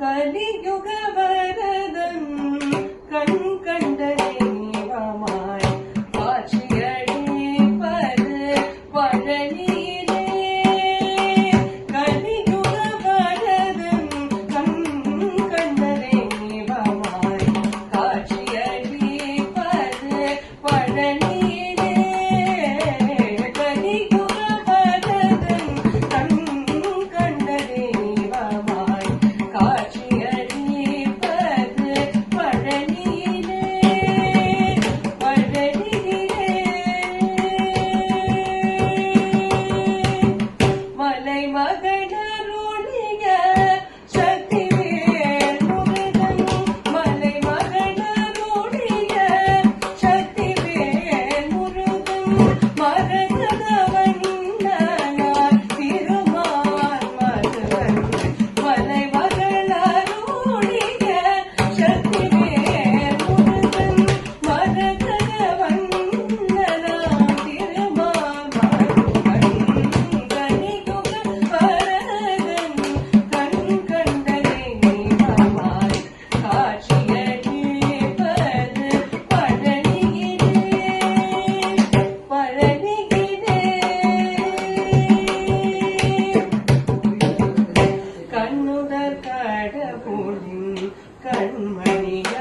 கலியுக வரதம் கண் கண்ட தெய்வமாய் காட்சியடிப்பது பழனியிலே கலியுக வரதம் கண் கண்ட தெய்வமாய் காட்சியடிப்பது பழனி Tony.